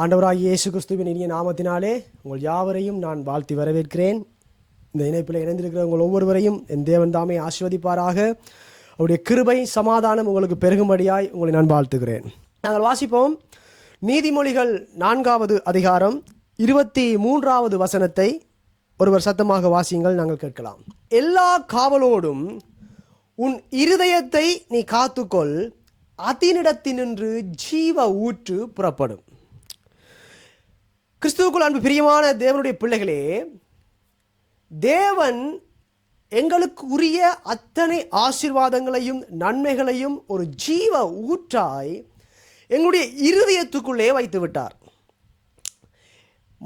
ஆண்டவராகிய இயேசு கிறிஸ்துவின் இனிய நாமத்தினாலே உங்கள் யாவரையும் நான் வாழ்த்தி வரவேற்கிறேன். இந்த இணைப்பில் இணைந்திருக்கிற உங்கள் ஒவ்வொருவரையும் என் தேவன் தாமே ஆசிர்வதிப்பாராக. அவருடைய கிருபை சமாதானம் உங்களுக்கு பெருகும்படியாய் உங்களை நான் வாழ்த்துகிறேன். நாங்கள் வாசிப்போம். நீதிமொழிகள் நான்காவது அதிகாரம் இருபத்தி மூன்றாவது வசனத்தை ஒருவர் சத்தமாக வாசியுங்கள் நாங்கள் கேட்கலாம். எல்லா காவலோடும் உன் இருதயத்தை நீ காத்துக்கொள் அதனிடத்தினின்று ஜீவ ஊற்று புறப்படும். கிறிஸ்துவுக்குள் அன்பு பிரியமான தேவனுடைய பிள்ளைகளே தேவன் எங்களுக்கு உரிய அத்தனை ஆசீர்வாதங்களையும் நன்மைகளையும் ஒரு ஜீவ ஊற்றாய் எங்களுடைய இருதயத்துக்குள்ளே வைத்து விட்டார்.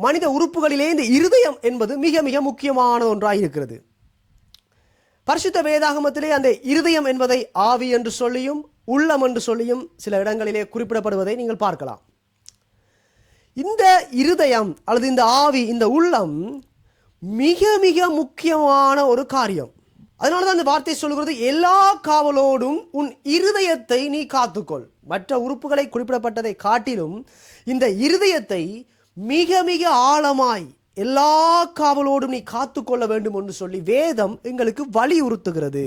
மனித உறுப்புகளிலே இந்த இருதயம் என்பது மிக மிக முக்கியமான ஒன்றாக இருக்கிறது. பரிசுத்த வேதாகமத்திலே அந்த இருதயம் என்பதை ஆவி என்று சொல்லியும் உள்ளம் என்று சொல்லியும் சில இடங்களிலே குறிப்பிடப்படுவதை நீங்கள் பார்க்கலாம். இந்த இருதயம் அல்லது இந்த ஆவி இந்த உள்ளம் மிக மிக முக்கியமான ஒரு காரியம். அதனால தான் இந்த வார்த்தை சொல்கிறது எல்லா காவலோடும் உன் இருதயத்தை நீ காத்துக்கொள். மற்ற உறுப்புகளை குறிப்பிடப்பட்டதை காட்டிலும் இந்த இருதயத்தை மிக மிக ஆழமாய் எல்லா காவலோடும் நீ காத்துக்கொள்ள வேண்டும் என்று சொல்லி வேதம் எங்களுக்கு வலியுறுத்துகிறது.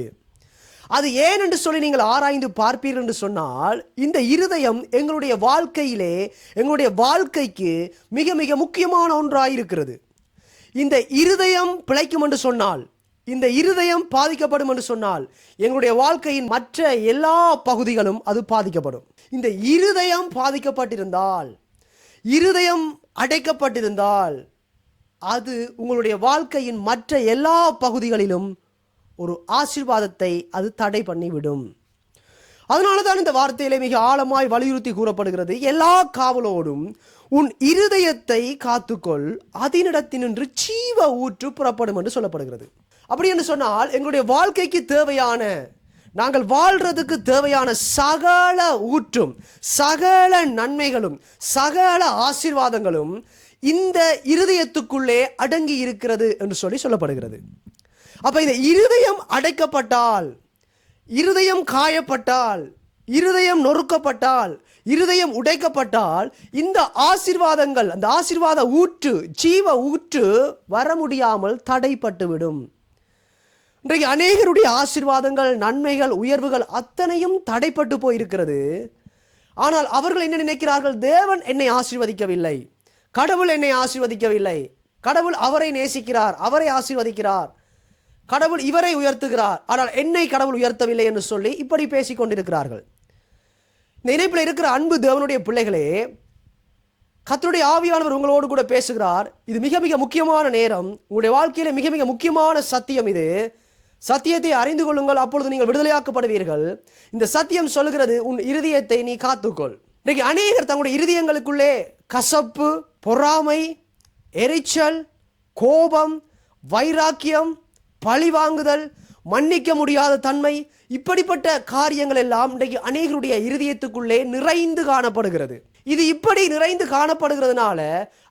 அது ஏன் என்று சொல்லி நீங்கள் ஆராய்ந்து பார்ப்பீர்கள் என்று சொன்னால் இந்த இருதயம் எங்களுடைய வாழ்க்கையிலே எங்களுடைய வாழ்க்கைக்கு மிக மிக முக்கியமான ஒன்றாக இருக்கிறது இந்த இருதயம் பிழைக்கும் என்று சொன்னால் இந்த இருதயம் பாதிக்கப்படும் என்று சொன்னால் எங்களுடைய வாழ்க்கையின் மற்ற எல்லா பகுதிகளும் அது பாதிக்கப்படும். இந்த இருதயம் பாதிக்கப்பட்டிருந்தால் இருதயம் அடைக்கப்பட்டிருந்தால் அது உங்களுடைய வாழ்க்கையின் மற்ற எல்லா பகுதிகளிலும் ஒரு ஆசிர்வாதத்தை அது தடை பண்ணிவிடும். அதனால தான் இந்த வார்த்தையிலே மிக ஆழமாய் வலியுறுத்தி கூறப்படுகிறது எல்லா காவலோடும் உன் இருதயத்தை காத்துக்கொள் அதனிடத்தினின்று ஜீவ ஊற்று புறப்படும் என்று சொல்லப்படுகிறது. அப்படி என்று சொன்னால் எங்களுடைய வாழ்க்கைக்கு தேவையான நாங்கள் வாழ்றதுக்கு தேவையான சகல ஊற்றும் சகல நன்மைகளும் சகல ஆசீர்வாதங்களும் இந்த இருதயத்துக்குள்ளே அடங்கி இருக்கிறது என்று சொல்லி சொல்லப்படுகிறது. அப்ப இந்த இருதயம் அடைக்கப்பட்டால் இருதயம் காயப்பட்டால் இருதயம் நொறுக்கப்பட்டால் இருதயம் உடைக்கப்பட்டால் இந்த ஆசீர்வாதங்கள் அந்த ஆசீர்வாத ஊற்று ஜீவ ஊற்று வர முடியாமல் தடைப்பட்டுவிடும். இன்றைக்கு அநேகருடைய ஆசிர்வாதங்கள் நன்மைகள் உயர்வுகள் அத்தனையும் தடைப்பட்டு போயிருக்கிறது. ஆனால் அவர்கள் என்ன நினைக்கிறார்கள்? தேவன் என்னை ஆசீர்வதிக்கவில்லை. கடவுள் என்னை ஆசிர்வதிக்கவில்லை. கடவுள் அவரை நேசிக்கிறார் அவரை ஆசீர்வதிக்கிறார். கடவுள் இவரை உயர்த்துகிறார். ஆனால் என்னை கடவுள் உயர்த்தவில்லை என்று சொல்லி இப்படி பேசிக் கொண்டிருக்கிறார்கள். இந்த இணைப்பில் இருக்கிற அன்பு தேவனுடைய பிள்ளைகளே கத்தருடைய ஆவியானவர் உங்களோடு கூட பேசுகிறார். இது மிக மிக முக்கியமான நேரம். உங்களுடைய வாழ்க்கையில மிக மிக முக்கியமான சத்தியம் இது. சத்தியத்தை அறிந்து கொள்ளுங்கள். அப்பொழுது நீங்கள் விடுதலையாக்கப்படுவீர்கள். இந்த சத்தியம் சொல்லுகிறது உன் இருதயத்தை நீ காத்துக்கொள். இன்றைக்கு அநேகர் தங்களுடைய இருதயங்களுக்குள்ளே கசப்பு பொறாமை எரிச்சல் கோபம் வைராக்கியம் பழிவாங்குதல் மன்னிக்க முடியாத தன்மை இப்படிப்பட்ட காரியங்கள் எல்லாம் இன்றைக்கு அநேகருடைய இருதயத்துக்குள்ளே நிறைந்து காணப்படுகிறது. இது இப்படி நிறைந்து காணப்படுகிறதுனால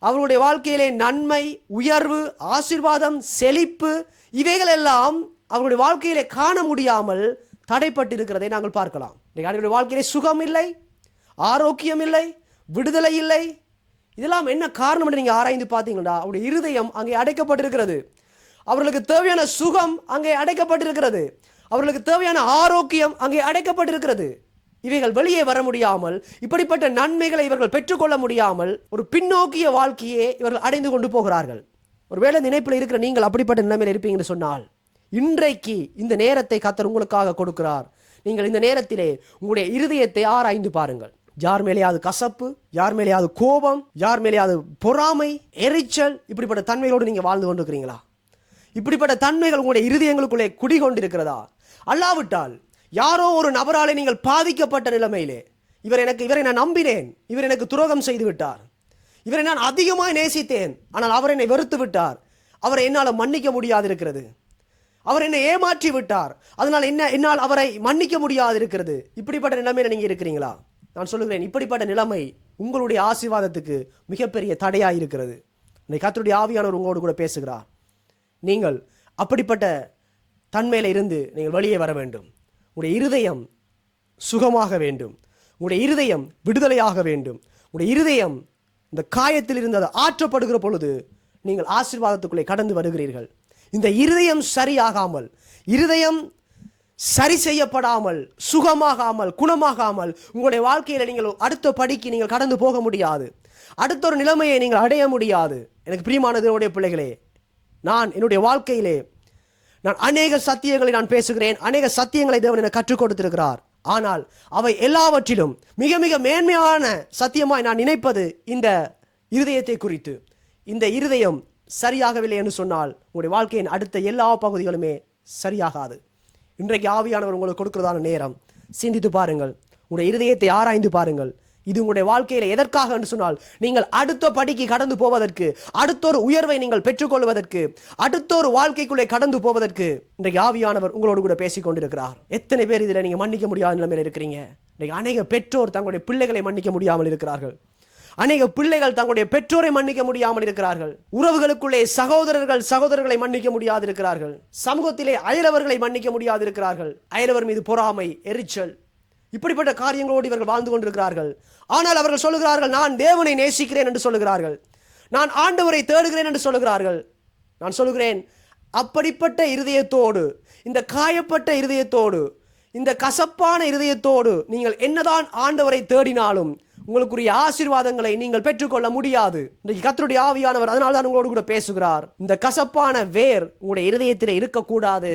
அவர்களுடைய வாழ்க்கையிலே நன்மை உயர்வு ஆசிர்வாதம் செழிப்பு இவைகள் எல்லாம் அவர்களுடைய வாழ்க்கையிலே காண முடியாமல் தடைப்பட்டிருக்கிறதை நாங்கள் பார்க்கலாம். இன்றைக்கு அவர்களுடைய வாழ்க்கையிலே சுகம் இல்லை ஆரோக்கியம் இல்லை விடுதலை இல்லை. இதெல்லாம் என்ன காரணம் என்று நீங்கள் ஆராய்ந்து பார்த்தீங்கன்னா அவருடைய இருதயம் அங்கே அடைக்கப்பட்டிருக்கிறது. அவர்களுக்கு தேவையான சுகம் அங்கே அடைக்கப்பட்டிருக்கிறது. அவர்களுக்கு தேவையான ஆரோக்கியம் அங்கே அடைக்கப்பட்டிருக்கிறது. இவைகள் வெளியே வர முடியாமல் இப்படிப்பட்ட நன்மைகளை இவர்கள் பெற்றுக்கொள்ள முடியாமல் ஒரு பின்னோக்கிய வாழ்க்கையே இவர்கள் அடைந்து கொண்டு போகிறார்கள். ஒருவேளை நினைப்பில் இருக்கிற நீங்கள் அப்படிப்பட்ட நிலைமையில் இருப்பீங்கன்னு சொன்னால் இன்றைக்கு இந்த நேரத்தை கத்தர் உங்களுக்காக கொடுக்கிறார். நீங்கள் இந்த நேரத்திலே உங்களுடைய இருதயத்தை ஆராய்ந்து பாருங்கள். யார் மேலேயாவது கசப்பு யார் மேலேயாவது கோபம் யார் மேலேயாவது பொறாமை எரிச்சல் இப்படிப்பட்ட தன்மைகளோடு நீங்கள் வாழ்ந்து கொண்டிருக்கிறீங்களா? இப்படிப்பட்ட தன்மைகள் உங்களுடைய இருதயங்களுக்குள்ளே குடிகொண்டிருக்கிறதா? அல்லாவிட்டால் யாரோ ஒரு நபராலே நீங்கள் பாதிக்கப்பட்ட நிலைமையிலே இவர் எனக்கு இவரை நான் நம்பினேன் இவர் எனக்கு துரோகம் செய்து விட்டார் இவரை நான் அதிகமாக நேசித்தேன் ஆனால் அவர் என்னை வெறுத்து விட்டார் அவரை என்னால் மன்னிக்க முடியாது இருக்கிறது அவர் என்னை ஏமாற்றி விட்டார் அதனால் என்ன என்னால் அவரை மன்னிக்க முடியாது இருக்கிறது இப்படிப்பட்ட நிலைமையில நீங்கள் இருக்கிறீங்களா? நான் சொல்லுகிறேன் இப்படிப்பட்ட நிலைமை உங்களுடைய ஆசீர்வாதத்துக்கு மிகப்பெரிய தடையாக இருக்கிறது. இன்னைக்கு கத்தருடைய ஆவியானவர் உங்களோடு கூட பேசுகிறார். நீங்கள் அப்படிப்பட்ட தன்மையில இருந்து நீங்கள் வெளியே வர வேண்டும். உங்களுடைய இருதயம் சுகமாக வேண்டும். உங்களுடைய இருதயம் விடுதலையாக வேண்டும். உங்களுடைய இருதயம் இந்த காயத்தில் இருந்து அது ஆற்றப்படுகிற பொழுது நீங்கள் ஆசீர்வாதத்துக்குள்ளே கடந்து வருகிறீர்கள். இந்த இருதயம் சரியாகாமல் இருதயம் சரி செய்யப்படாமல் சுகமாகாமல் குணமாகாமல் உங்களுடைய வாழ்க்கையில் நீங்கள் அடுத்த படிக்கு நீங்கள் கடந்து போக முடியாது. அடுத்த ஒரு நிலைமையை நீங்கள் அடைய முடியாது. எனக்கு பிரியமானது என்னுடைய பிள்ளைகளே நான் என்னுடைய வாழ்க்கையிலே நான் அநேக சத்தியங்களை நான் பேசுகிறேன். அநேக சத்தியங்களை தேவன் எனக்கு கற்றுக் கொடுத்திருக்கிறார். ஆனால் அவை எல்லாவற்றிலும் மிக மிக மேன்மையான சத்தியமாய் நான் நினைப்பது இந்த இருதயத்தை குறித்து. இந்த இருதயம் சரியாகவில்லை என்று சொன்னால் உங்களுடைய வாழ்க்கையின் அடுத்த எல்லா பகுதிகளுமே சரியாகாது. இன்றைக்கு ஆவியானவர் உங்களுக்கு கொடுக்கிறதான நேரம். சிந்தித்து பாருங்கள். உங்களுடைய இருதயத்தை ஆராய்ந்து பாருங்கள். இது உங்களுடைய வாழ்க்கையில் எதற்காக என்று சொன்னால் நீங்கள் அடுத்த படிக்கு கடந்து போவதற்கு அடுத்த ஒரு உயர்வை நீங்கள் பெற்றுக்கொள்வதற்கு அடுத்த ஒரு வாழ்க்கைக்குள்ளே கடந்து போவதற்கு இன்றைக்கு ஆவியானவர் உங்களோடு கூட பேசிக் கொண்டிருக்கிறார். எத்தனை பேர் இதில் நீங்கள் மன்னிக்க முடியாத நிலைமையில் இருக்கிறீங்க? இன்றைக்கு அநேக பெற்றோர் தங்களுடைய பிள்ளைகளை மன்னிக்க முடியாமல் இருக்கிறார்கள். அநேக பிள்ளைகள் தங்களுடைய பெற்றோரை மன்னிக்க முடியாமல் இருக்கிறார்கள். உறவுகளுக்குள்ளே சகோதரர்கள் சகோதரர்களை மன்னிக்க முடியாது இருக்கிறார்கள் சமூகத்திலே அயலவர்களை மன்னிக்க முடியாது இருக்கிறார்கள் அயலவர் மீது பொறாமை எரிச்சல் இப்படிப்பட்ட காரியங்களோடு இவர்கள் வாழ்ந்து கொண்டிருக்கிறார்கள். ஆனால் அவர்கள் சொல்லுகிறார்கள் நான் தேவனை நேசிக்கிறேன் என்று சொல்லுகிறார்கள். நான் ஆண்டவரை தேடுகிறேன் என்று சொல்லுகிறார்கள். நான் சொல்லுகிறேன் அப்படிப்பட்ட இருதயத்தோடு இந்த காயப்பட்ட இருதயத்தோடு இந்த கசப்பான இருதயத்தோடு நீங்கள் என்னதான் ஆண்டவரை தேடினாலும் உங்களுக்குரிய ஆசீர்வாதங்களை நீங்கள் பெற்றுக்கொள்ள முடியாது. இன்றைக்கு கத்தருடைய ஆவியானவர் அதனால தான் உங்களோடு கூட பேசுகிறார். இந்த கசப்பான வேர் உங்களுடைய இருதயத்தில் இருக்கக்கூடாது.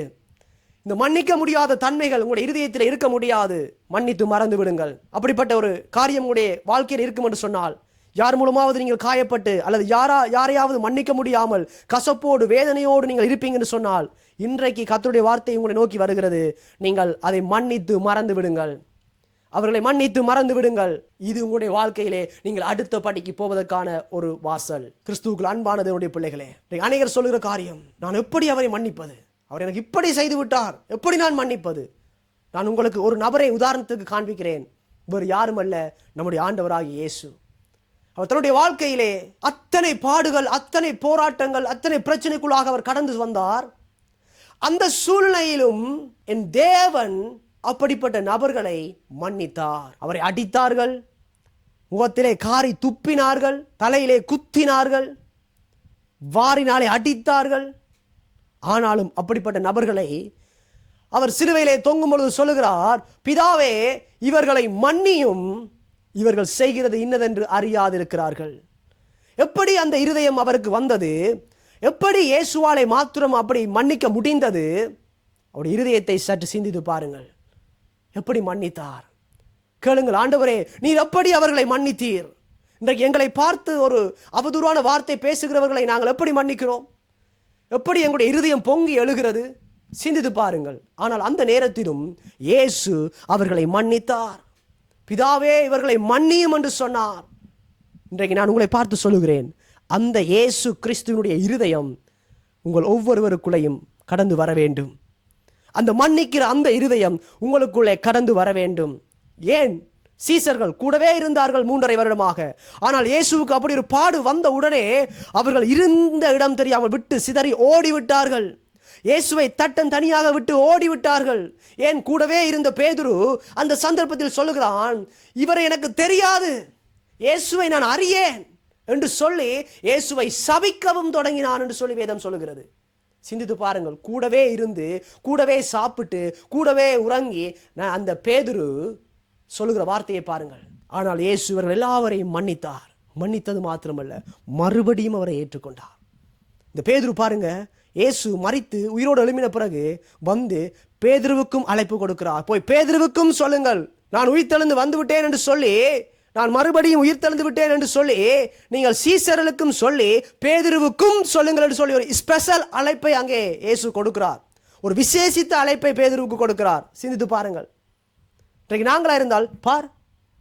இந்த மன்னிக்க முடியாத தன்மைகள் உங்களுடைய இருதயத்தில் இருக்க முடியாது. மன்னித்து மறந்து விடுங்கள். அப்படிப்பட்ட ஒரு காரியம் உங்களுடைய வாழ்க்கையில் இருக்கும் என்று சொன்னால் யார் மூலமாவது நீங்கள் காயப்பட்டு அல்லது யாரா யாரையாவது மன்னிக்க முடியாமல் கசப்போடு வேதனையோடு நீங்கள் இருப்பீங்கன்னு சொன்னால் இன்றைக்கு கத்தருடைய வார்த்தை உங்களை நோக்கி வருகிறது. நீங்கள் அதை மன்னித்து மறந்து விடுங்கள். அவர்களை மன்னித்து மறந்து விடுங்கள். இது உங்களுடைய வாழ்க்கையிலே நீங்கள் அடுத்த படிக்கு போவதற்கான ஒரு வாசல். கிறிஸ்துவுக்குள் அன்பானது என்னுடைய பிள்ளைகளே. அனைவர் அநேகர் சொல்லுகிற காரியம் நான் எப்படி அவரை மன்னிப்பது? அவர் எனக்கு இப்படி செய்து விட்டார். எப்படி நான் மன்னிப்பது? நான் உங்களுக்கு ஒரு நபரை உதாரணத்துக்கு காண்பிக்கிறேன். வேறு யாரும் அல்ல நம்முடைய ஆண்டவராகிய இயேசு. அவர் தன்னுடைய வாழ்க்கையிலே அத்தனை பாடுகள் அத்தனை போராட்டங்கள் அத்தனை பிரச்சனைக்குள்ளாக அவர் கடந்து வந்தார். அந்த சூழ்நிலையிலும் என் தேவன் அப்படிப்பட்ட நபர்களை மன்னித்தார். அவரை அடித்தார்கள் முகத்திலே காரி துப்பினார்கள் தலையிலே குத்தினார்கள் வாரினாலே அடித்தார்கள். ஆனாலும் அப்படிப்பட்ட நபர்களை அவர் சிலுவையிலே தொங்கும் பொழுது சொல்லுகிறார் பிதாவே இவர்களை மன்னியும். இவர்கள் செய்கிறது இன்னதென்று அறியாதிருக்கிறார்கள். எப்படி அந்த இருதயம் அவருக்கு வந்தது? எப்படி இயேசுவாலை மாத்திரம் அப்படி மன்னிக்க முடிந்தது? அவருடைய இருதயத்தை சற்று சிந்தித்து பாருங்கள். எப்படி மன்னித்தார்? கேளுங்கள் ஆண்டவரே நீர் எப்படி அவர்களை மன்னித்தீர்? இன்றைக்கு எங்களை பார்த்து ஒரு அவதூறான வார்த்தை பேசுகிறவர்களை நாங்கள் எப்படி மன்னிக்கிறோம்? எப்படி எங்களுடைய இருதயம் பொங்கி எழுகிறது? சிந்தித்து பாருங்கள். ஆனால் அந்த நேரத்திலும் இயேசு அவர்களை மன்னித்தார். பிதாவே இவர்களை மன்னியும் என்று சொன்னார். இன்றைக்கு நான் உங்களை பார்த்து சொல்லுகிறேன். அந்த இயேசு கிறிஸ்துவனுடைய இருதயம் உங்கள் ஒவ்வொருவருக்குள்ளேயும் கடந்து வர வேண்டும். அந்த மன்னிக்கிற அந்த இருதயம் உங்களுக்குள்ளே கடந்து வர வேண்டும். ஏன்? சீசர்கள் கூடவே இருந்தார்கள் மூன்றரை வருடமாக. ஆனால் இயேசுவுக்கு அப்படி ஒரு பாடு வந்த உடனே அவர்கள் இருந்த இடம் தெரியாமல் விட்டு சிதறி ஓடி விட்டார்கள் இயேசுவை தட்டன் தனியாக விட்டு ஓடி விட்டார்கள் ஏன் கூடவே இருந்த பேதுரு அந்த சந்தர்ப்பத்தில் சொல்லுகிறான் இவரை எனக்கு தெரியாது. இயேசுவை நான் அறியேன். என்று சொல்லி இயேசுவை சபிக்கவும் தொடங்கினான் என்று சொல்லி வேதம் சொல்லுகிறது. சிந்தித்து பாருங்கள். கூடவே இருந்து கூடவே சாப்பிட்டு கூடவே உறங்கி நான் அந்த பேதுரு சொல்லுகிற வார்த்தையை பாருங்கள். ஆனால் இயேசு இவர்கள் எல்லாவரையும் மன்னித்தார். மன்னித்தது மாத்திரமல்ல மறுபடியும் அவரை ஏற்றுக்கொண்டார். இந்த பேதுரு பாருங்க இயேசு மறித்து உயிரோடு எழுமின பிறகு வந்து பேதுருவுக்கும் அழைப்பு கொடுக்கிறார். போய் பேதுருவுக்கும் சொல்லுங்கள் நான் உயிர்த்தெழுந்து வந்து விட்டேன் என்று சொல்லி நான் மறுபடியும் உயிர்த்தெழுந்து விட்டேன் என்று சொல்லி நீங்கள் சீசரலுக்கும் சொல்லி பேதுருவுக்கும் சொல்லுங்கள் என்று சொல்லி ஒரு ஸ்பெஷல் அழைப்பை அங்கே இயேசு கொடுக்கிறார். ஒரு விசேஷித்த அழைப்பை பேதுருவுக்கு கொடுக்கிறார். சிந்தித்து பாருங்கள். இன்றைக்கு நாங்களா இருந்தால் பார்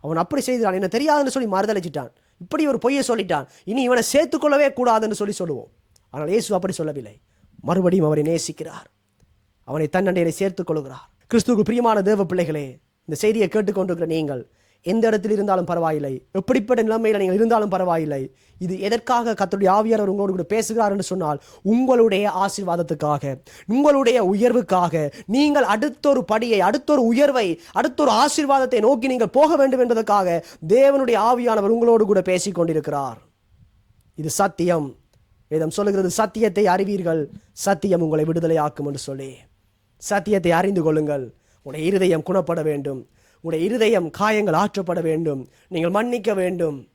அவன் அப்படி செய்தான் என்ன தெரியாதுன்னு சொல்லி மறுதளிச்சிட்டான் இப்படி ஒரு பொய்யை சொல்லிட்டான். இனி இவனை சேர்த்துக்கொள்ளவே கூடாதுன்னு சொல்லி சொல்லுவோம். ஆனால் இயேசு அப்படி சொல்லவில்லை. மறுபடியும் அவரை நேசிக்கிறார். அவனை தன்னண்டையை சேர்த்துக் கொள்கிறார் கிறிஸ்துவுக்கு பிரியமான தேவ பிள்ளைகளே இந்த செய்தியை கேட்டுக்கொண்டிருக்கிற நீங்கள் எந்த இடத்தில் இருந்தாலும் பரவாயில்லை. எப்படிப்பட்ட நிலைமையில் நீங்கள் இருந்தாலும் பரவாயில்லை. இது எதற்காக கத்தருடைய ஆவியார் உங்களோடு கூட பேசுகிறார் என்று சொன்னால் உங்களுடைய ஆசீர்வாதத்துக்காக உங்களுடைய உயர்வுக்காக. நீங்கள் அடுத்தொரு படியை அடுத்தொரு உயர்வை அடுத்தொரு ஆசீர்வாதத்தை நோக்கி நீங்கள் போக வேண்டும் என்பதற்காக தேவனுடைய ஆவியானவர் உங்களோடு கூட பேசிக் கொண்டிருக்கிறார். இது சத்தியம். வேதம் சொல்லுகிறது சத்தியத்தை அறிவீர்கள் சத்தியம் உங்களை விடுதலையாக்கும் என்று சொல்லி. சத்தியத்தை அறிந்து கொள்ளுங்கள். உன்னை இருதயம் குணப்பட வேண்டும். உங்களுடைய இருதயம் காயங்கள் ஆற்றப்பட வேண்டும். நீங்கள் மன்னிக்க வேண்டும்.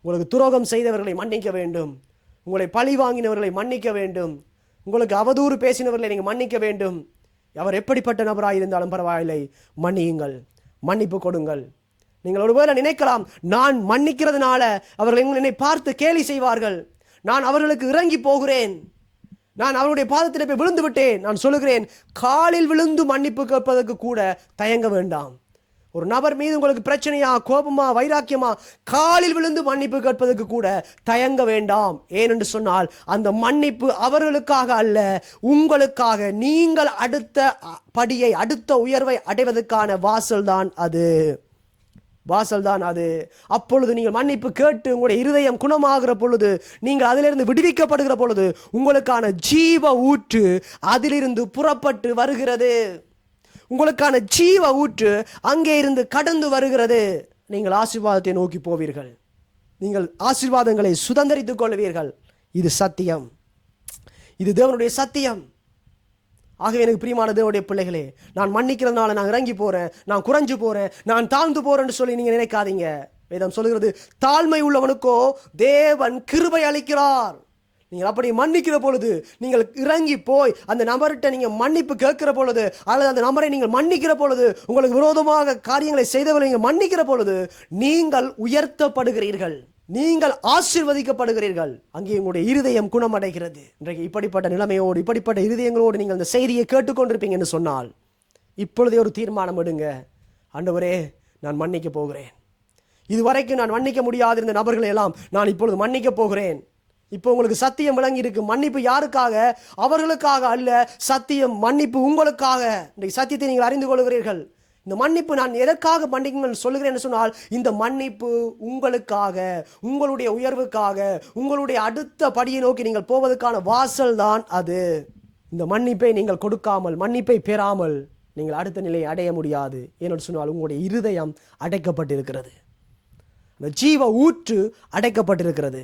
உங்களுக்கு துரோகம் செய்தவர்களை மன்னிக்க வேண்டும். உங்களை பழி வாங்கினவர்களை மன்னிக்க வேண்டும். உங்களுக்கு அவதூறு பேசினவர்களை நீங்கள் மன்னிக்க வேண்டும். அவர் எப்படிப்பட்ட நபராக இருந்தாலும் பரவாயில்லை. மன்னியுங்கள். மன்னிப்பு கொடுங்கள். நீங்கள் ஒருவேளை நினைக்கலாம் நான் மன்னிக்கிறதுனால அவர்கள் என்னை பார்த்து கேலி செய்வார்கள். நான் அவர்களுக்கு இறங்கி போகிறேன். நான் அவருடைய பாதத்தில் போய் விழுந்து விட்டேன். நான் சொல்லுகிறேன் காலில் விழுந்து மன்னிப்பு கேட்பதற்கு கூட தயங்க வேண்டாம். ஒரு நபர் மீது உங்களுக்கு பிரச்சனையா கோபமா வைராக்கியமா காலில் விழுந்து மன்னிப்பு கேட்பதற்கு கூட தயங்க வேண்டாம். ஏனென்று சொன்னால் அந்த மன்னிப்பு அவர்களுக்காக அல்ல உங்களுக்காக. நீங்கள் அடுத்த அ- படியை அடுத்த உயர்வை அடைவதற்கான வாசல்தான் அது. வாசல்தான் அது. அப்பொழுது நீங்கள் மன்னிப்பு கேட்டு உங்களுடைய இருதயம் குணமாகிற பொழுது நீங்கள் அதிலிருந்து விடுவிக்கப்படுகிற பொழுது உங்களுக்கான ஜீவ ஊற்று அதிலிருந்து புறப்பட்டு வருகிறது. உங்களுக்கான ஜீவ ஊற்று அங்கே இருந்து கடந்து வருகிறது. நீங்கள் ஆசீர்வாதத்தை நோக்கி போவீர்கள். நீங்கள் ஆசீர்வாதங்களை சுதந்திரித்துக் கொள்வீர்கள். இது சத்தியம். இது தேவனுடைய சத்தியம். ஆகவே எனக்கு பிரியமான தேவனுடைய பிள்ளைகளே நான் மன்னிக்கிறதுனால நான் இறங்கி போகிறேன் நான் குறைஞ்சு போகிறேன் நான் தாழ்ந்து போகிறேன்னு சொல்லி நீங்கள் நினைக்காதீங்க. வேதம் சொல்லுகிறது தாழ்மை உள்ளவனுக்கோ தேவன் கிருபை அளிக்கிறார். நீங்கள் அப்படி மன்னிக்கிற பொழுது நீங்கள் இறங்கி போய் அந்த நபர்கிட்ட நீங்கள் மன்னிப்பு கேட்கிற பொழுது அல்லது அந்த நபரை நீங்கள் மன்னிக்கிற பொழுது உங்களுக்கு விரோதமாக காரியங்களை செய்தவர்களை நீங்கள் மன்னிக்கிற பொழுது நீங்கள் உயர்த்தப்படுகிறீர்கள். நீங்கள் ஆசிர்வதிக்கப்படுகிறீர்கள். அங்கே உங்களுடைய இருதயம் குணமடைகிறது. இன்றைக்கு இப்படிப்பட்ட நிலைமையோடு இப்படிப்பட்ட இருதயங்களோடு நீங்கள் அந்த செய்தியை கேட்டுக்கொண்டிருப்பீங்கன்னு சொன்னால் இப்பொழுதே ஒரு தீர்மானம் எடுங்க. ஆண்டவரே நான் மன்னிக்க போகிறேன். இதுவரைக்கும் நான் மன்னிக்க முடியாதிருந்த நபர்களை எல்லாம் நான் இப்பொழுது மன்னிக்க போகிறேன். இப்போ உங்களுக்கு சத்தியம் விளங்கி இருக்கு மன்னிப்பு யாருக்காக? அவர்களுக்காக அல்ல சத்தியம் மன்னிப்பு உங்களுக்காக. இன்றைக்கு சத்தியத்தை நீங்கள் அறிந்து கொள்கிறீர்கள். இந்த மன்னிப்பு நான் எதற்காக மன்னிக்கணும்னு சொல்லுகிறேன்னு சொன்னால் இந்த மன்னிப்பு உங்களுக்காக உங்களுடைய உயர்வுக்காக உங்களுடைய அடுத்த படியை நோக்கி நீங்கள் போவதற்கான வாசல் தான் அது. இந்த மன்னிப்பை நீங்கள் கொடுக்காமல் மன்னிப்பை பெறாமல் நீங்கள் அடுத்த நிலையை அடைய முடியாது. ஏன்னு சொன்னால் உங்களுடைய இருதயம் அடைக்கப்பட்டிருக்கிறது. அந்த ஜீவ ஊற்று அடைக்கப்பட்டிருக்கிறது.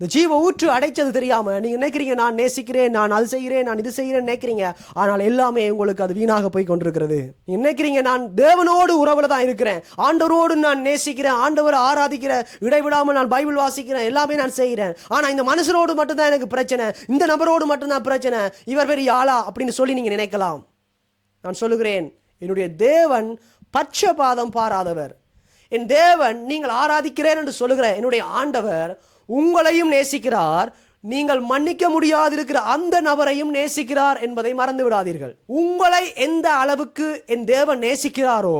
இந்த ஜீவ ஊற்று அடைச்சது தெரியாமல் நீங்கள் நினைக்கிறீங்க நான் நேசிக்கிறேன் நான் அது செய்கிறேன் நான் இது செய்கிறேன் நினைக்கிறீங்க. ஆனால் எல்லாமே உங்களுக்கு அது வீணாக போய் கொண்டிருக்கிறது. நீங்கள் நினைக்கிறீங்க நான் தேவனோடு உறவில் தான் இருக்கிறேன். ஆண்டவரோடு நான் நேசிக்கிறேன் ஆண்டவரை ஆராதிக்கிறேன் இடைவிடாமல் நான் பைபிள் வாசிக்கிறேன் எல்லாமே நான் செய்கிறேன். ஆனால் இந்த மனுஷனோடு மட்டும்தான் எனக்கு பிரச்சனை இந்த நபரோடு மட்டும்தான் பிரச்சனை. இவர் பெரிய ஆளா அப்படின்னு சொல்லி நீங்கள் நினைக்கலாம். நான் சொல்லுகிறேன் என்னுடைய தேவன் பட்சபாதம் பாராதவர். என் தேவன் நீங்கள் ஆராதிக்கிறேன் என்று சொல்லுகிற என்னுடைய ஆண்டவர் உங்களையும் நேசிக்கிறார். நீங்கள் மன்னிக்க முடியாது இருக்கிற அந்த நபரையும் நேசிக்கிறார் என்பதை மறந்து விடாதீர்கள் உங்களை எந்த அளவுக்கு என் தேவன் நேசிக்கிறாரோ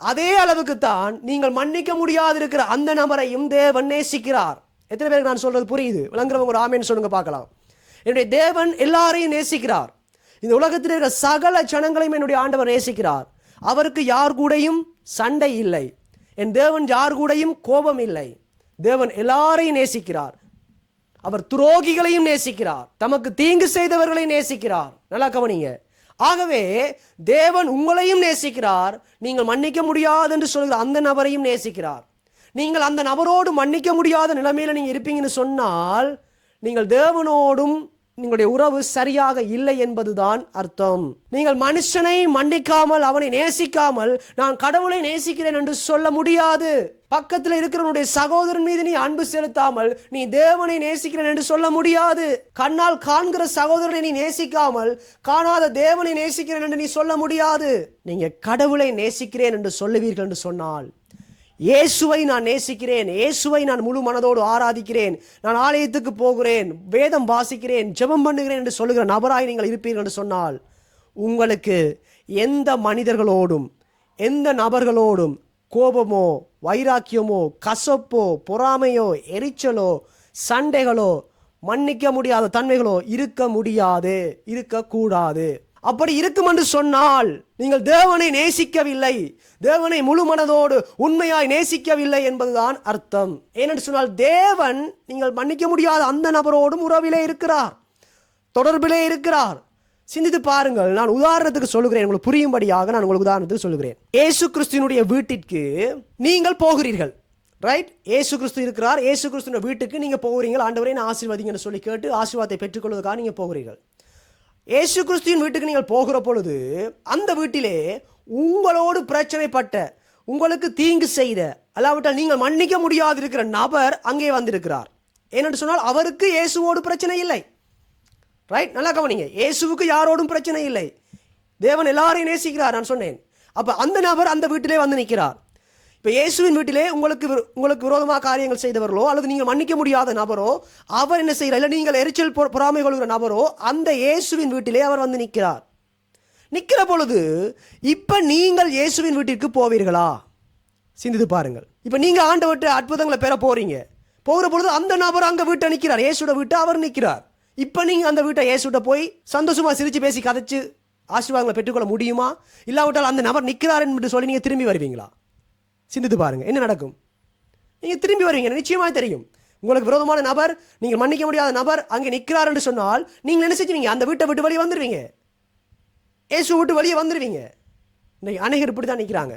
அதே அளவுக்கு தான் நீங்கள் மன்னிக்க முடியாது இருக்கிற அந்த நபரையும் தேவன் நேசிக்கிறார். எத்தனை பேருக்கு நான் சொல்றது புரியுது? விளங்குறவங்க ஒரு ஆமேன்னு சொல்லுங்க பார்க்கலாம். என்னுடைய தேவன் எல்லாரையும் நேசிக்கிறார். இந்த உலகத்தில் இருக்கிற சகல ஜனங்களையும் என்னுடைய ஆண்டவர் நேசிக்கிறார். அவருக்கு யார் கூடையும் சண்டை இல்லை. என் தேவன் யார் கூடயும் கோபம் இல்லை. தேவன் எல்லாரையும் நேசிக்கிறார். அவர் துரோகிகளையும் நேசிக்கிறார். தமக்கு தீங்கு செய்தவர்களை நேசிக்கிறார். நல்லா கவனிங்க. ஆகவே தேவன் உங்களையும் நேசிக்கிறார். நீங்கள் மன்னிக்க முடியாது என்று சொல்கிற அந்த நபரையும் நேசிக்கிறார். நீங்கள் அந்த நபரோடு மன்னிக்க முடியாத நிலைமையில் நீங்கள் இருப்பீங்கன்னு சொன்னால் நீங்கள் தேவனோடும் உங்களுடைய உறவு சரியாக இல்லை என்பதுதான் அர்த்தம். நீங்கள் மனுஷனை மன்னிக்காமல் அவனை நேசிக்காமல் நான் கடவுளை நேசிக்கிறேன் என்று சொல்ல முடியாது. பக்கத்தில் இருக்கிறவனுடைய சகோதரன் மீது நீ அன்பு செலுத்தாமல் நீ தேவனை நேசிக்கிறேன் என்று சொல்ல முடியாது. கண்ணால் காண்கிற சகோதரனை நீ நேசிக்காமல் காணாத தேவனை நேசிக்கிறேன் என்று நீ சொல்ல முடியாது. நீங்க கடவுளை நேசிக்கிறேன் என்று சொல்லுவீர்கள் என்று சொன்னால் இயேசுவை நான் நேசிக்கிறேன். இயேசுவை நான் முழு மனதோடு ஆராதிக்கிறேன். நான் ஆலயத்துக்கு போகிறேன். வேதம் வாசிக்கிறேன். ஜெபம் பண்ணுகிறேன் என்று சொல்லுகிற நபராய் நீங்கள் இருப்பீர்கள் என்று சொன்னால் உங்களுக்கு எந்த மனிதர்களோடும் எந்த நபர்களோடும் கோபமோ வைராக்கியமோ கசப்போ பொறாமையோ எரிச்சலோ சண்டைகளோ மன்னிக்க முடியாத தன்மைகளோ இருக்க முடியாது இருக்கக்கூடாது. அப்படி இருக்கும் என்று சொன்னால் நீங்கள் தேவனை நேசிக்கவில்லை. தேவனை முழு மனதோடு உண்மையாய் நேசிக்கவில்லை என்பதுதான் அர்த்தம். ஏனென்று சொன்னால் தேவன் நீங்கள் மன்னிக்க முடியாத அந்த நபரோடும் உறவிலே இருக்கிறார் தொடர்பிலே இருக்கிறார். சிந்தித்து பாருங்கள் நான் உதாரணத்துக்கு சொல்லுகிறேன் உங்களுக்கு புரியும்படியாக நான் உங்களுக்கு உதாரணத்துக்கு சொல்லுகிறேன். ஏசு கிறிஸ்துவனுடைய வீட்டிற்கு நீங்கள் போகிறீர்கள் ரைட் ஏசு கிறிஸ்து இருக்கிறார் ஏசு கிறிஸ்துவ வீட்டுக்கு நீங்கள் போகிறீங்கள் ஆண்டவரை நான் ஆசீர்வதிங்கன்னு சொல்லி கேட்டு ஆசீர்வாதத்தை பெற்றுக்கொள்வதற்காக நீங்கள் போகிறீர்கள். ஏசு கிறிஸ்துவின் வீட்டுக்கு நீங்கள் போகிற பொழுது அந்த வீட்டிலே உங்களோடு பிரச்சனைப்பட்ட உங்களுக்கு தீங்கு செய்த அல்லாவிட்டால் நீங்கள் மன்னிக்க முடியாது இருக்கிற நபர் அங்கே வந்திருக்கிறார். ஏனென்று சொன்னால் அவருக்கு இயேசுவோடு பிரச்சனை இல்லை. ரைட் நல்லா கவனிங்க. இயேசுவுக்கு யாரோடும் பிரச்சனை இல்லை. தேவன் எல்லாரையும் நேசிக்கிறார் நான் சொன்னேன். அப்போ அந்த நபர் அந்த வீட்டிலே வந்து நிற்கிறார். இப்போ இயேசுவின் வீட்டிலே உங்களுக்கு உங்களுக்கு விரோதமாக காரியங்கள் செய்தவர்களோ அல்லது நீங்கள் மன்னிக்க முடியாத நபரோ அவர் என்ன செய்கிறார்? இல்லை நீங்கள் எரிச்சல் பொ- பொறாமை கொள்கிற நபரோ அந்த இயேசுவின் வீட்டிலே அவர் வந்து நிற்கிறார். நிற்கிற பொழுது இப்போ நீங்கள் இயேசுவின் வீட்டிற்கு போவீர்களா? சிந்தித்து பாருங்கள். இப்போ நீங்கள் ஆண்டவர்கிட்ட அற்புதங்களை பெற போகிறீங்க போகிற பொழுது அந்த நபர் அங்கே வீட்டை நிற்கிறார். இயேசுட வீட்டை அவர் நிற்கிறார். இப்போ நீங்கள் அந்த வீட்டை இயேசுட்ட போய் சந்தோஷமாக சிரித்து பேசி கதைச்சு ஆசீர்வாதங்களை பெற்றுக்கொள்ள முடியுமா? இல்லாவிட்டால் அந்த நபர் நிற்கிறார் என்று சொல்லி நீங்கள் திரும்பி வருவீங்களா? சிந்தித்து பாருங்கள் என்ன நடக்கும்? நீங்கள் திரும்பி வருவீங்க. நிச்சயமாக தெரியும். உங்களுக்கு விரோதமான நபர் நீங்கள் மன்னிக்க முடியாத நபர் அங்கே நிற்கிறார் என்று சொன்னால் நீங்கள் என்ன செஞ்சுவீங்க அந்த வீட்டை விட்டு வெளியே வந்துடுவீங்க இயேசு விட்டு வெளியே வந்துடுவீங்க இன்றைக்கு அநேகர் இப்படி தான் நிற்கிறாங்க.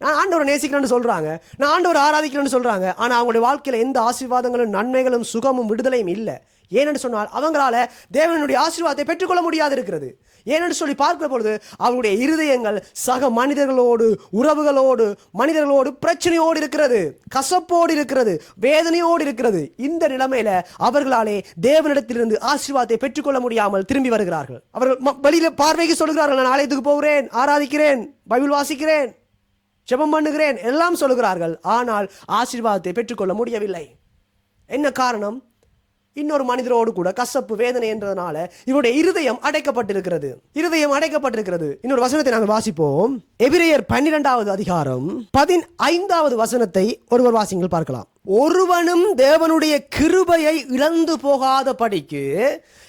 நான் ஆண்டவரை நேசிக்கிறேன்னு சொல்கிறாங்க நான் ஆண்டவரை ஆராதிக்கிறேன்னு சொல்கிறாங்க ஆனால் அவங்களுடைய வாழ்க்கையில் எந்த ஆசீர்வாதங்களும் நன்மைகளும் சுகமும் விடுதலையும் இல்லை. ஏனென்று சொன்னால் அவங்களால தேவனுடைய ஆசீர்வாதத்தை பெற்றுக்கொள்ள முடியாது இருக்கிறது ஏனென்று சொல்லி பார்க்கிற பொழுது அவங்களுடைய இருதயங்கள் சக மனிதர்களோடு உறவுகளோடு மனிதர்களோடு பிரச்சனையோடு இருக்கிறது. கசப்போடு இருக்கிறது. வேதனையோடு இருக்கிறது. இந்த நிலைமையில அவர்களாலே தேவனிடத்திலிருந்து ஆசீர்வாதத்தை பெற்றுக்கொள்ள முடியாமல் திரும்பி வருகிறார்கள். அவர்கள் வெளியில பார்வைக்கு சொல்கிறார்கள் நான் ஆலயத்துக்கு போகிறேன் ஆராதிக்கிறேன் பைபிள் வாசிக்கிறேன். ஜெபம் பண்ணுகிறேன். எல்லாம் சொல்லுகிறார்கள். ஆனால் ஆசீர்வாதத்தை பெற்றுக்கொள்ள முடியவில்லை. என்ன காரணம்? இன்னொரு மனிதரோடு கூட கசப்பு வேதனை என்றதுனால இவருடைய இருதயம் அடைக்கப்பட்டிருக்கிறது. இருதயம் அடைக்கப்பட்டிருக்கிறது. இன்னொரு வசனத்தை நாங்கள் வாசிப்போம். எபிரேயர் பன்னிரெண்டாவது அதிகாரம் பதினைந்தாவது வசனத்தை ஒருவர் வாசிங்கள் பார்க்கலாம். ஒருவனும் தேவனுடைய கிருபையை இழந்து போகாத படிக்கு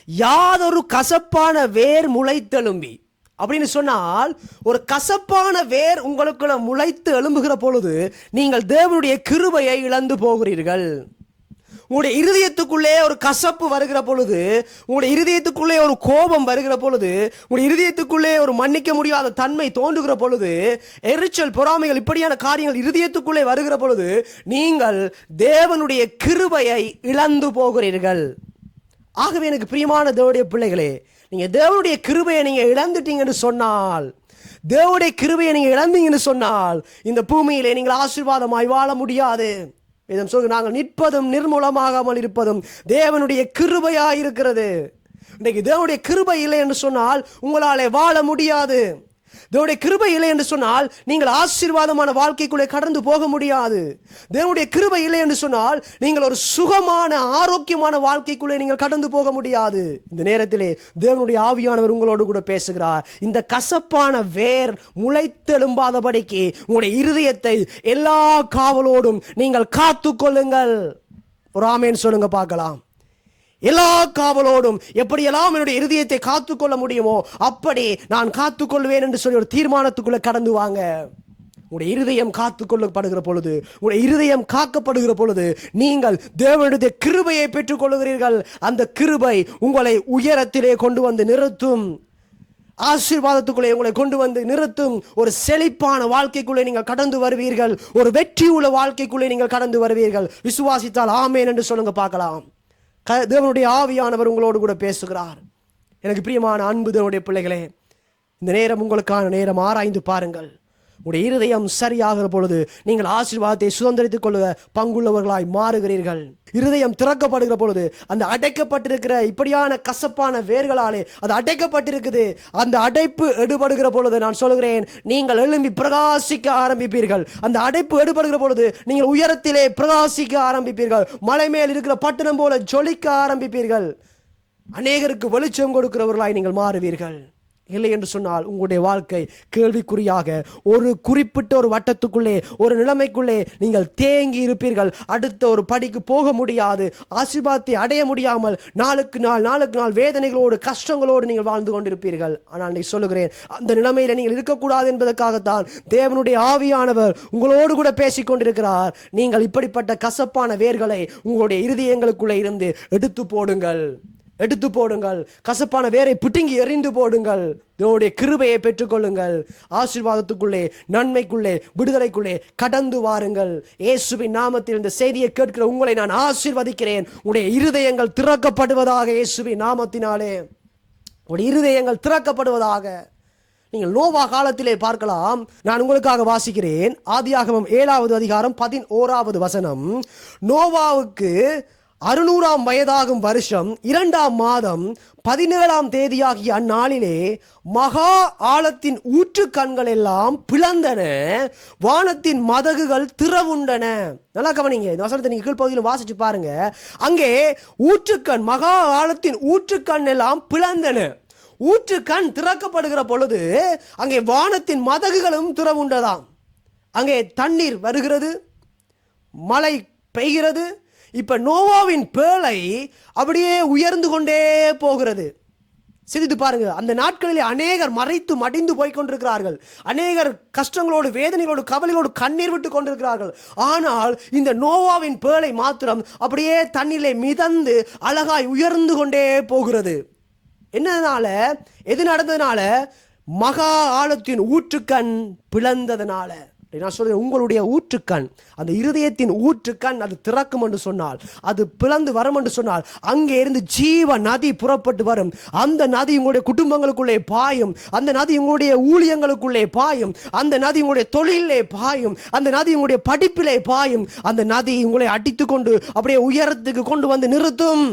யாதொரு கசப்பான வேர் முளைத்தெழும்பி அப்படின்னு சொன்னால் ஒரு கசப்பான வேர் உங்களுக்குள்ள முளைத்து எழும்புகிற பொழுது நீங்கள் தேவனுடைய கிருபையை இழந்து போகிறீர்கள். உங்களுடைய இருதயத்துக்குள்ளே ஒரு கசப்பு வருகிற பொழுது உங்களுடைய இருதயத்துக்குள்ளே ஒரு கோபம் வருகிற பொழுது உங்களுடைய இருதயத்துக்குள்ளே ஒரு மன்னிக்க முடியாத தன்மை தோன்றுகிற பொழுது எரிச்சல் பொறாமைகள் இப்படியான காரியங்கள் இருதயத்துக்குள்ளே வருகிற பொழுது நீங்கள் தேவனுடைய கிருபையை இழந்து போகிறீர்கள். ஆகவே எனக்கு பிரியமான தேவனுடைய பிள்ளைகளே நீங்கள் தேவனுடைய கிருபையை நீங்கள் இழந்துட்டீங்கன்னு சொன்னால் தேவனுடைய கிருபையை நீங்கள் இழந்தீங்கன்னு சொன்னால் இந்த பூமியிலே நீங்கள் ஆசீர்வாதமாய் வாழ முடியாது. இதன் சொல்லு நாங்கள் நிற்பதும் நிர்மூலமாகாமல் இருப்பதும் தேவனுடைய கிருபையாக இருக்கிறது. இன்றைக்கு தேவனுடைய கிருபை இல்லை என்று சொன்னால் உங்களாலே வாழ முடியாது. தேவனுடைய கிருபை இல்லை என்று சொன்னால் நீங்கள் ஆசீர்வாதமான வாழ்க்கைக்குள்ளே கடந்து போக முடியாது. தேவனுடைய கிருபை இல்லை என்று சொன்னால் நீங்கள் ஒரு சுகமான ஆரோக்கியமான வாழ்க்கைக்குள்ளே நீங்கள் கடந்து போக முடியாது. இந்த நேரத்திலே தேவனுடைய ஆவியானவர் உங்களோடு கூட பேசுகிறார். இந்த கசப்பான வேர் முளைத்தெழும்பாதபடிக்கு உங்களுடைய இருதயத்தை எல்லா காவலோடும் நீங்கள் காத்து கொள்ளுங்கள் ஒரு ஆமேன்னு சொல்லுங்க பார்க்கலாம். எல்லா காவலோடும் எப்படியெல்லாம் என்னுடைய இருதயத்தை காத்துக்கொள்ள முடியுமோ அப்படி நான் காத்துக்கொள்வேன் என்று சொல்லி ஒரு தீர்மானத்துக்குள்ளே கடந்து வாங்க. உங்களுடைய இருதயம் காத்துக்கொள்ளப்படுகிற பொழுது உங்களுடைய இருதயம் காக்கப்படுகிற பொழுது நீங்கள் தேவனுடைய கிருபையை பெற்றுக்கொள்கிறீர்கள் அந்த கிருபை உங்களை உயரத்திலே கொண்டு வந்து நிறுத்தும். ஆசீர்வாதத்துக்குள்ளே உங்களை கொண்டு வந்து நிறுத்தும். ஒரு செழிப்பான வாழ்க்கைக்குள்ளே நீங்கள் கடந்து வருவீர்கள். ஒரு வெற்றி உள்ள வாழ்க்கைக்குள்ளே நீங்கள் கடந்து வருவீர்கள். விசுவாசித்தால் ஆமேன் என்று சொல்லுங்க பார்க்கலாம். க தேவனுடைய ஆவியானவர் உங்களோடு கூட பேசுகிறார். எனக்கு பிரியமான அன்பு தேவனுடைய பிள்ளைகளே இந்த நேரம் உங்களுக்கான நேரம் ஆராய்ந்து பாருங்கள். உடைய இருதயம் சரியாகிற பொழுது நீங்கள் ஆசீர்வாதத்தை சுதந்திரித்துக் கொள்ள பங்குள்ளவர்களாய் மாறுகிறீர்கள். இருதயம் திறக்கப்படுகிற பொழுது அந்த அடைக்கப்பட்டிருக்கிற இப்படியான கசப்பான வேர்களாலே அது அடைக்கப்பட்டிருக்குது. அந்த அடைப்பு எடுபடுகிற பொழுது நான் சொல்கிறேன் நீங்கள் எழும்பி பிரகாசிக்க ஆரம்பிப்பீர்கள். அந்த அடைப்பு எடுபடுகிற பொழுது நீங்கள் உயரத்திலே பிரகாசிக்க ஆரம்பிப்பீர்கள். மலை மேல் இருக்கிற பட்டணம் போல ஜொலிக்க ஆரம்பிப்பீர்கள். அநேகருக்கு வெளிச்சம் கொடுக்கிறவர்களாய் நீங்கள் மாறுவீர்கள். இல்லை என்று சொன்னால் உங்களுடைய வாழ்க்கை கேள்விக்குறியாக. ஒரு குறிப்பிட்ட ஒரு வட்டத்துக்குள்ளே ஒரு நிலைமைக்குள்ளே நீங்கள் தேங்கி இருப்பீர்கள். அடுத்த ஒரு படிக்கு போக முடியாது. ஆசீர்வாதத்தை அடைய முடியாமல் நாளுக்கு நாள் நாளுக்கு நாள் வேதனைகளோடு கஷ்டங்களோடு நீங்கள் வாழ்ந்து கொண்டிருப்பீர்கள். ஆனால் நீ சொல்லுகிறேன் அந்த நிலைமையில் நீங்கள் இருக்கக்கூடாது என்பதற்காகத்தான் தேவனுடைய ஆவியானவர் உங்களோடு கூட பேசிக் கொண்டிருக்கிறார். நீங்கள் இப்படிப்பட்ட கசப்பான வேர்களை உங்களுடைய இருதயங்களுக்குள்ளே இருந்து எடுத்து போடுங்கள். எடுத்து போடுங்கள். கசப்பான வேரை பிட்டுங்கி எறிந்து போடுங்கள். தேவனுடைய கிருபையை பெற்றுக்கொள்ளுங்கள். ஆசீர்வாதத்துக்குள்ளே நன்மைக்குள்ளே விடுதலைக்குள்ளே கடந்து வாருங்கள். இயேசுவின் நாமத்தில் இந்த செய்தியை கேட்கிற உங்களை நான் ஆசீர்வதிக்கிறேன். உங்களுடைய இருதயங்கள் திறக்கப்படுவதாக இயேசுவின் நாமத்தினாலே. உங்களுடைய இருதயங்கள் திறக்கப்படுவதாக. நீங்கள் நோவா காலத்திலே பார்க்கலாம். நான் உங்களுக்காக வாசிக்கிறேன். ஆதியாகமம் ஏழாவது அதிகாரம் பதினோராவது வசனம். நோவாவுக்கு அறுநூறாம் வயதாகும் வருஷம் இரண்டாம் மாதம் பதினேழாம் தேதியாகிய அந்நாளிலே மகா ஆழத்தின் ஊற்று கண்கள் எல்லாம் பிளந்தன. வானத்தின் மதகுகள் திறவுண்டன. நல்லா கவனிங்க இந்த வசனத்தை நீங்க கீழ்ப்பகுதியில் வாசிச்சு பாருங்க. அங்கே ஊற்றுக்கண் மகா ஆழத்தின் ஊற்றுக்கண் எல்லாம் பிளந்தன. ஊற்று கண் திறக்கப்படுகிற பொழுது அங்கே வானத்தின் மதகுகளும் திறவுண்டதாம். அங்கே தண்ணீர் வருகிறது மழை பெய்கிறது இப்போ நோவாவின் பேழை அப்படியே உயர்ந்து கொண்டே போகிறது. சிந்தித்து பாருங்க அந்த நாட்களிலே அநேகர் மறைத்து மடிந்து போய் கொண்டிருக்கிறார்கள் அநேகர் கஷ்டங்களோடு வேதனைகளோடு கவலைகளோடு கண்ணீர் விட்டு கொண்டிருக்கிறார்கள். ஆனால் இந்த நோவாவின் பேழை மாத்திரம் அப்படியே தண்ணிலே மிதந்து அழகாய் உயர்ந்து கொண்டே போகிறது. என்னதுனால? எது நடந்ததுனால? மகா ஆழத்தின் ஊற்றுக்கண் பிளந்ததுனால. நான் சொல்றேன் உங்களுடைய ஊற்றுக்கண். அந்த இருதயத்தின் ஊற்றுக்கண் அது திறக்கும் என்று சொன்னால் அது பிளந்து வரும் என்று சொன்னால் அங்கே இருந்து ஜீவ நதி புறப்பட்டு வரும். அந்த நதி உங்களுடைய குடும்பங்களுக்குள்ளே பாயும் அந்த நதி உங்களுடைய ஊழியங்களுக்குள்ளே பாயும் அந்த நதி உங்களுடைய தொழிலே பாயும் அந்த நதி உங்களுடைய படிப்பிலே பாயும் அந்த நதி உங்களை அடித்து கொண்டு அப்படியே உயரத்துக்கு கொண்டு வந்து நிறுத்தும்.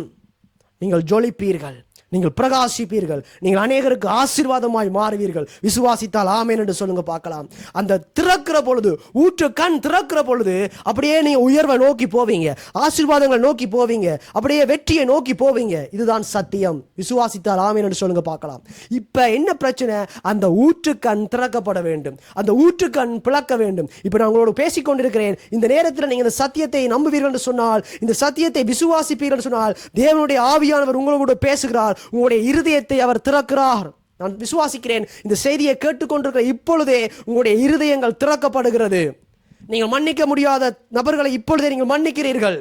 நீங்கள் ஜொலிப்பீர்கள். நீங்கள் பிரகாசிப்பீர்கள். நீங்கள் அநேகருக்கு ஆசீர்வாதமாய் மாறுவீர்கள். விசுவாசித்தால் ஆமேன் என்று சொல்லுங்க பார்க்கலாம். அந்த திறக்கிற பொழுது ஊற்று கண் திறக்கிற பொழுது அப்படியே நீங்கள் உயர்வை நோக்கி போவீங்க. ஆசீர்வாதங்களை நோக்கி போவீங்க. அப்படியே வெற்றியை நோக்கி போவீங்க. இதுதான் சத்தியம். விசுவாசித்தால் ஆமேன் என்று சொல்லுங்க பார்க்கலாம். இப்போ என்ன பிரச்சனை? அந்த ஊற்று கண் திறக்கப்பட வேண்டும். அந்த ஊற்று கண் பிளக்க வேண்டும். இப்போ நான் உங்களோட பேசிக்கொண்டிருக்கிறேன். இந்த நேரத்தில் நீங்கள் இந்த சத்தியத்தை நம்புவீர்கள் என்று சொன்னால் இந்த சத்தியத்தை விசுவாசிப்பீர்கள் சொன்னால் தேவனுடைய ஆவியானவர் உங்களோட பேசுகிறார். உங்களுடைய இருதயத்தை அவர் திறக்கிறார். நான் விசுவாசிக்கிறேன். இந்த செய்தியை கேட்டுக்கொண்டிருக்கிற இப்பொழுதே உங்களுடைய இருதயங்கள் திறக்கப்படுகிறது. நீங்கள் மன்னிக்க முடியாத நபர்களை இப்பொழுதே நீங்கள் மன்னிக்கிறீர்கள்.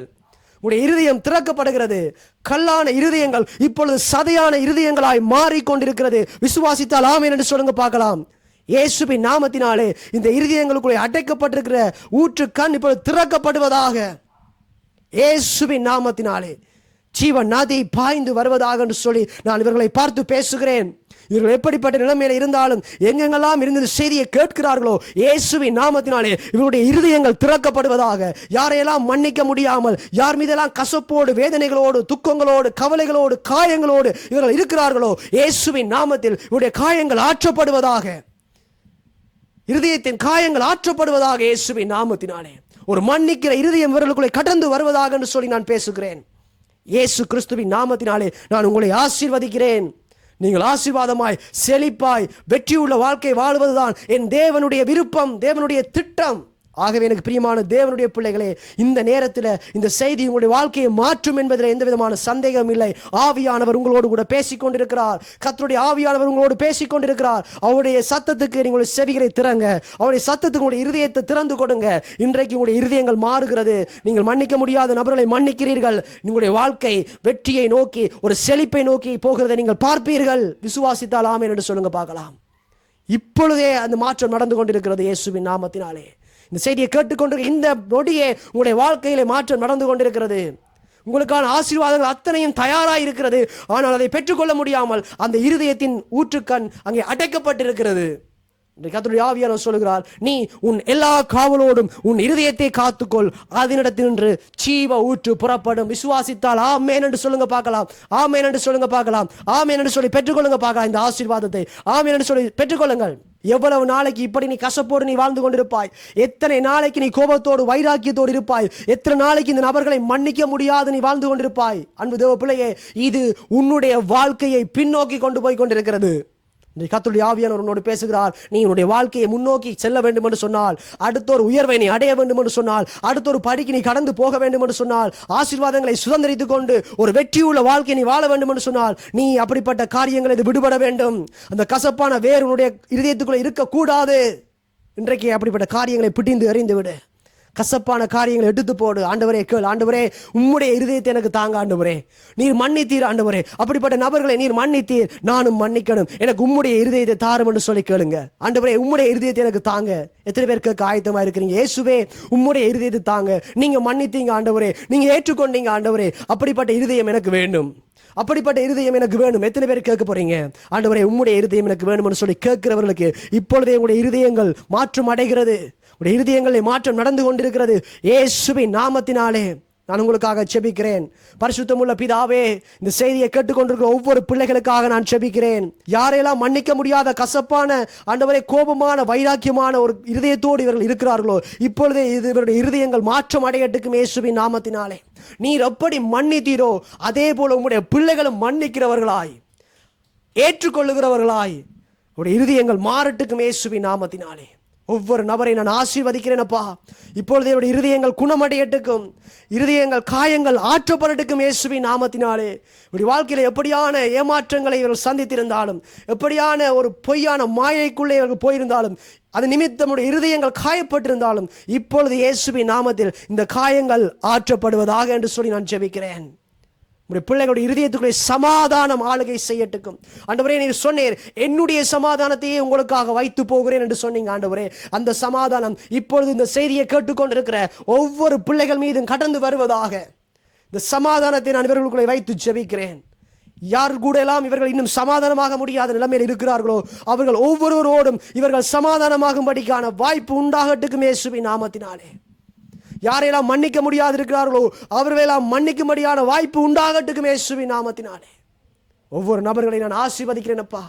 உங்களுடைய இருதயம் திறக்கப்படுகிறது. கல்லான இருதயங்கள் இப்பொழுது சதையான இருதயங்களாய் மாறிக்கொண்டிருக்கிறது. விசுவாசித்தால் ஆமேன் என்று சொல்லுங்க பார்க்கலாம். இயேசுவின் நாமத்தினாலே இந்த இருதயங்களுக்குள்ளே அடைக்கப்பட்டிருக்கிற ஊற்று கண் இப்பொழுது திறக்கப்படுவதாக. இயேசுவின் நாமத்தினாலே. ஜீவன் நதி பாய்ந்து வருவதாக என்று சொல்லி நான் இவர்களை பார்த்து பேசுகிறேன். இவர்கள் எப்படிப்பட்ட நிலைமையில இருந்தாலும் எங்கெங்கெல்லாம் இருந்தது செய்தியை கேட்கிறார்களோ இயேசுவின் நாமத்தினாலே இவருடைய இருதயங்கள் திறக்கப்படுவதாக. யாரையெல்லாம் மன்னிக்க முடியாமல் யார் மீதெல்லாம் கசப்போடு வேதனைகளோடு துக்கங்களோடு கவலைகளோடு காயங்களோடு இவர்கள் இருக்கிறார்களோ இயேசுவின் நாமத்தில் இவருடைய காயங்கள் ஆற்றப்படுவதாக. இருதயத்தின் காயங்கள் ஆற்றப்படுவதாக இயேசுவின் நாமத்தினாலே. ஒரு மன்னிக்கிற இருதயம் இவர்களுக்குள்ளே கடந்து வருவதாக என்று சொல்லி நான் பேசுகிறேன். இயேசு கிறிஸ்துவின் நாமத்தினாலே நான் உங்களை ஆசீர்வதிக்கிறேன். நீங்கள் ஆசீர்வாதமாய் செழிப்பாய் வெற்றியுள்ள வாழ்க்கை வாழ்வதுதான் என் தேவனுடைய விருப்பம் தேவனுடைய திட்டம். ஆகவே எனக்கு பிரியமான தேவனுடைய பிள்ளைகளே இந்த நேரத்தில் இந்த செய்தி உங்களுடைய வாழ்க்கையை மாற்றும் என்பதில் எந்த விதமான சந்தேகம் இல்லை. ஆவியானவர் உங்களோடு கூட பேசிக்கொண்டிருக்கிறார். கத்தருடைய ஆவியானவர் உங்களோடு பேசிக்கொண்டிருக்கிறார். அவருடைய சத்தத்துக்கு நீங்கள் செவிகளை திறங்க அவருடைய சத்தத்துக்கு உங்களுடைய இருதயத்தை திறந்து கொடுங்க. இன்றைக்கு உங்களுடைய இருதயங்கள் மாறுகிறது. நீங்கள் மன்னிக்க முடியாத நபர்களை மன்னிக்கிறீர்கள். உங்களுடைய வாழ்க்கை வெற்றியை நோக்கி ஒரு செழிப்பை நோக்கி போகிறதை நீங்கள் பார்ப்பீர்கள். விசுவாசித்தால் ஆமே என்று சொல்லுங்க பார்க்கலாம். இப்பொழுதே அந்த மாற்றம் நடந்து கொண்டிருக்கிறது இயேசுவின் நாமத்தினாலே. இந்த செய்தியை கேட்டுக்கொண்டு இந்த நொடியே உங்களுடைய வாழ்க்கையிலே மாற்றம் நடந்து கொண்டிருக்கிறது. உங்களுக்கான ஆசீர்வாதங்கள் அத்தனையும் தயாராக இருக்கிறது ஆனால் அதை பெற்றுக்கொள்ள முடியாமல் அந்த இருதயத்தின் ஊற்றுக்கண் அங்கே அடைக்கப்பட்டிருக்கிறது. இன்றைக்கு ஆவியானவர் சொல்லுகிறார் நீ உன் எல்லா காவலோடும் உன் இருதயத்தை காத்துக்கொள். அதனிடத்தினின்று சீவ ஊற்று புறப்படும். விசுவாசித்தால் ஆமேன் என்று சொல்லுங்க பார்க்கலாம். ஆமேன் என்று சொல்லுங்க பார்க்கலாம். ஆமேன் என்று சொல்லி பெற்றுக்கொள்ளுங்க பார்க்கலாம் இந்த ஆசீர்வாதத்தை. ஆமேன் என்று சொல்லி பெற்றுக்கொள்ளுங்கள். எவ்வளவு நாளைக்கு இப்படி நீ கசப்போடு நீ வாழ்ந்து கொண்டிருப்பாய்? எத்தனை நாளைக்கு நீ கோபத்தோடு வைராக்கியத்தோடு இருப்பாய்? எத்தனை நாளைக்கு இந்த நபர்களை மன்னிக்க முடியாது நீ வாழ்ந்து கொண்டிருப்பாய்? அன்பு தேவ பிள்ளையே இது உன்னுடைய வாழ்க்கையை பின்னோக்கி கொண்டு போய் கொண்டிருக்கிறது. இன்றைக்கு கத்துடைய ஆவியானவர் உன்னோடு பேசுகிறார். நீ உன்னுடைய வாழ்க்கையை முன்னோக்கி செல்ல வேண்டும் என்று சொன்னால் அடுத்த ஒரு உயர்வை நீ அடைய வேண்டும் என்று சொன்னால் அடுத்த ஒரு படிக்கு நீ கடந்து போக வேண்டும் என்று சொன்னால் ஆசீர்வாதங்களை சுதந்திரித்துக் கொண்டு ஒரு வெற்றியுள்ள வாழ்க்கை நீ வாழ வேண்டும் என்று சொன்னால் நீ அப்படிப்பட்ட காரியங்களை இது விடுபட வேண்டும். அந்த கசப்பான வேறு உன்னுடைய இருதயத்துக்குள்ளே இருக்கக்கூடாது. இன்றைக்கு அப்படிப்பட்ட காரியங்களை பிடிந்து எறிந்து விடு. கசப்பான காரியங்களை எடுத்து போடு. ஆண்டவரே கேள். ஆண்டவரே உம்முடைய இருதயத்தை எனக்கு தாங்க ஆண்டவரே. நீர் மன்னித்தீர் ஆண்டவரே. அப்படிப்பட்ட நபர்களை நீர் மன்னித்தீர். நானும் மன்னிக்கணும். எனக்கு உம்முடைய இருதயத்தை தாரும் என்று சொல்லி கேளுங்க. ஆண்டவரே உம்முடைய இருதயத்தை எனக்கு தாங்க. எத்தனை பேர் கேட்க ஆயத்தமா இருக்கிறீங்க? இயேசுவே உம்முடைய இருதயத்தை தாங்க. நீங்க மன்னித்தீங்க ஆண்டவரே. நீங்க ஏற்றுக்கொண்டீங்க ஆண்டவரே. அப்படிப்பட்ட இருதயம் எனக்கு வேண்டும். அப்படிப்பட்ட இருதயம் எனக்கு வேணும் எத்தனை பேர் கேட்க போறீங்க? ஆண்டவரே உம்முடைய இருதயம் எனக்கு வேணும்னு சொல்லி கேட்கிறவர்களுக்கு இப்பொழுதே உங்களுடைய இருதயங்கள் மாற்றம் அடைகிறது. உடைய இருதயங்களில் மாற்றம் நடந்து கொண்டிருக்கிறது. ஏசுவின் நாமத்தினாலே நான் உங்களுக்காக செபிக்கிறேன். பரிசுத்தமுள்ள பிதாவே இந்த செய்தியை கேட்டுக்கொண்டிருக்கிற ஒவ்வொரு பிள்ளைகளுக்காக நான் செபிக்கிறேன். யாரையெல்லாம் மன்னிக்க முடியாத கசப்பான ஆண்டவரை கோபமான வைராக்கியமான ஒரு இருதயத்தோடு இவர்கள் இருக்கிறார்களோ இப்பொழுதே இது இவருடைய இருதயங்கள் மாற்றம் அடையட்டுக்கும் இயேசுவின் நாமத்தினாலே. நீர் எப்படி மன்னித்தீரோ அதே போல உங்களுடைய பிள்ளைகளும் மன்னிக்கிறவர்களாய் ஏற்றுக்கொள்ளுகிறவர்களாய் உடைய இருதயங்கள் மாறட்டுக்கும் இயேசுவின் நாமத்தினாலே. ஒவ்வொரு நபரை நான் ஆசீர்வதிக்கிறேனப்பா இப்பொழுது என்னுடைய இருதயங்கள் குணமடையட்டுக்கும். இருதயங்கள் காயங்கள் ஆற்றப்படட்டுக்கும் இயேசுவின் நாமத்தினாலே. இப்படி வாழ்க்கையில் எப்படியான ஏமாற்றங்களை இவர்கள் சந்தித்திருந்தாலும் எப்படியான ஒரு பொய்யான மாயைக்குள்ளே இவர்கள் போயிருந்தாலும் அது நிமித்தமுடைய இருதயங்கள் காயப்பட்டிருந்தாலும் இப்பொழுது இயேசுவின் நாமத்தில் இந்த காயங்கள் ஆற்றப்படுவதாக என்று சொல்லி நான் ஜெபிக்கிறேன். உடைய பிள்ளைகளுடைய இருதயத்துக்குள்ளே சமாதானம் ஆளுகை செய்யட்டுக்கும். ஆண்டவரே நீர் சொன்னீர் என்னுடைய சமாதானத்தையே உங்களுக்காக வைத்து போகிறேன் என்று சொன்னீங்க ஆண்டவரே. அந்த சமாதானம் இப்பொழுது இந்த செய்தியை கேட்டுக்கொண்டிருக்கிற ஒவ்வொரு பிள்ளைகள் மீதும் கடந்து வருவதாக இந்த சமாதானத்தை நான் இவர்களுக்குள்ளே வைத்து ஜெபிக்கிறேன். யார் கூட எல்லாம் இவர்கள் இன்னும் சமாதானமாக முடியாத நிலைமையில் இருக்கிறார்களோ அவர்கள் ஒவ்வொருவரோடும் இவர்கள் சமாதானமாகும்படிக்கான வாய்ப்பு உண்டாகட்டுக்கும் இயேசுவின் நாமத்தினாலே. யாரையெல்லாம் மன்னிக்க முடியாது இருக்கிறார்களோ அவர்களெல்லாம் மன்னிக்கும்படியான வாய்ப்பு உண்டாகட்டுக்கும் இயேசுவின் நாமத்தினாலே. ஒவ்வொரு நபர்களை நான் ஆசீர்வதிக்கிறேனப்பா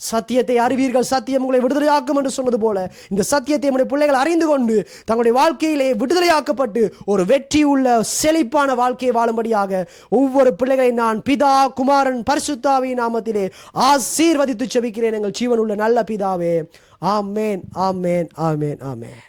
சத்தியத்தை அறிவீர்கள். சத்தியம் உங்களை விடுதலையாக்கும் என்று சொன்னது போல இந்த சத்தியத்தை நம்முடைய பிள்ளைகள் அறிந்து கொண்டு தங்களுடைய வாழ்க்கையிலே விடுதலையாக்கப்பட்டு ஒரு வெற்றி உள்ள செழிப்பான வாழ்க்கையை வாழும்படியாக ஒவ்வொரு பிள்ளைகளை நான் பிதா குமாரன் பரிசுத்தாவி நாமத்திலே ஆசீர்வதித்து செபிக்கிறேன். எங்கள் ஜீவன் உள்ள நல்ல பிதாவே. ஆமேன் ஆமேன் ஆமேன் ஆமேன்.